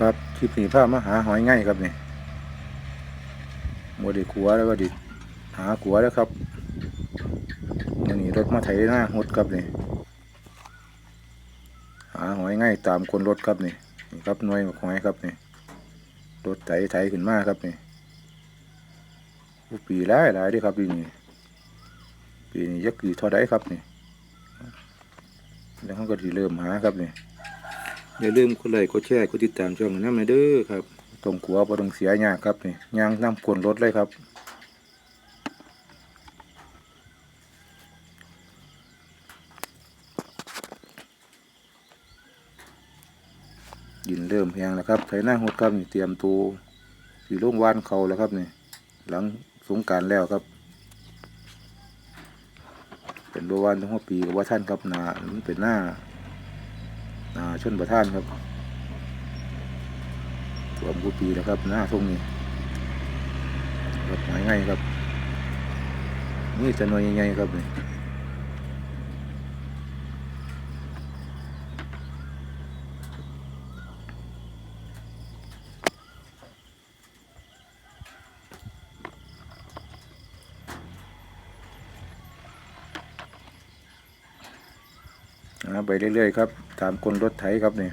ครับคลิปนี้ามาหาหอยง่ายครับนี่บดีขัวแล้วก็ดิหาขัวแล้วครับนนี่รถมาไถหน้าหดครับนี่หาหอยง่ายตามคนรถครับนี่นี่ครับหน่วยหอยครับนี่รถไถไถขึ้นมาครับนี่อู้ปีหลายหลายด้วยครับปีนี้ปีนี้ยักษ์กี่ท่าได้ครับนี่แล้วเขาก็ที่เริ่มหาครับนี่ อย่าลืมกดไลค์กดแชร์กดติดตามช่องน้ำในเด้อครับตรงขัวบ่ต้องเสียยากครับนี่ยางน้ำกวนรถเลยครับยินเริ่มแหงแล้วครับไถหน้าหดครับนี่เตรียมตัวสีลงวานเขาแล้วครับนี่หลังสงการแล้วครับ เป็นบัวานทั้งหัวปีกับว่าท่านครับนามันเป็นหน้า ชนประทานครับรวมกุปีนะครับ หน้าทรงนี้ครับหมายง่ายครับ นี่จะหน่วยใหญ่ๆครับนี่าไปเรื่อยๆครับตามคนรถไถครับนี่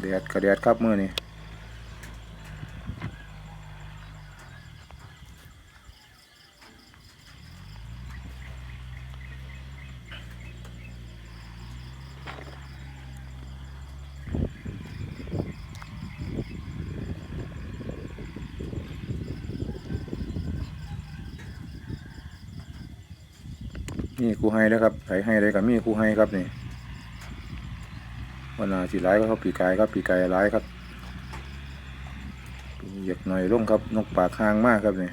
แดดกระแดดครับมือนี่ นี่ครูให้แล้วครับไถให้เลยกับมีครูให้ครับนี่วันนาสีร้ายก็ครับปีกายครับปีกายร้ายครับเหยียกหน่อยลงครับ นกปากคางมากครับนี่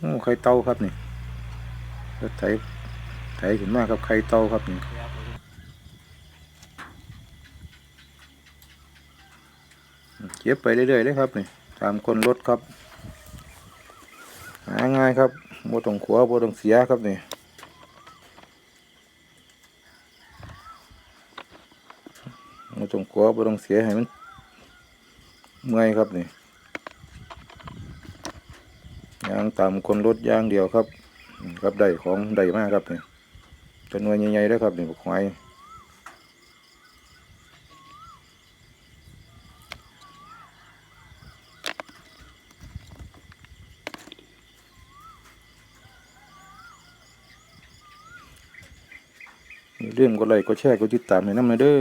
โอ้ไข่เต้าครับนี่ รถไถไถขึ้นมาครับไข่เตาครับนี่เก็บไปเรื่อยๆเลยครับนี่ตามคนรถครับ หาง่ายครับโบตรงขัวโบตรงเสียครับนี่โบตรงขัวโบตรงเสียให้มันเมื่อยครับนี่ยางตามคนรถยางเดียวครับ ครับได้ของได้มากครับนี่จำนวนใหญ่ๆเลยครับนี่ควายอย่าลืมกดไลค์กดแชร์กดติดตามให้น้ำหน่อยเด้อ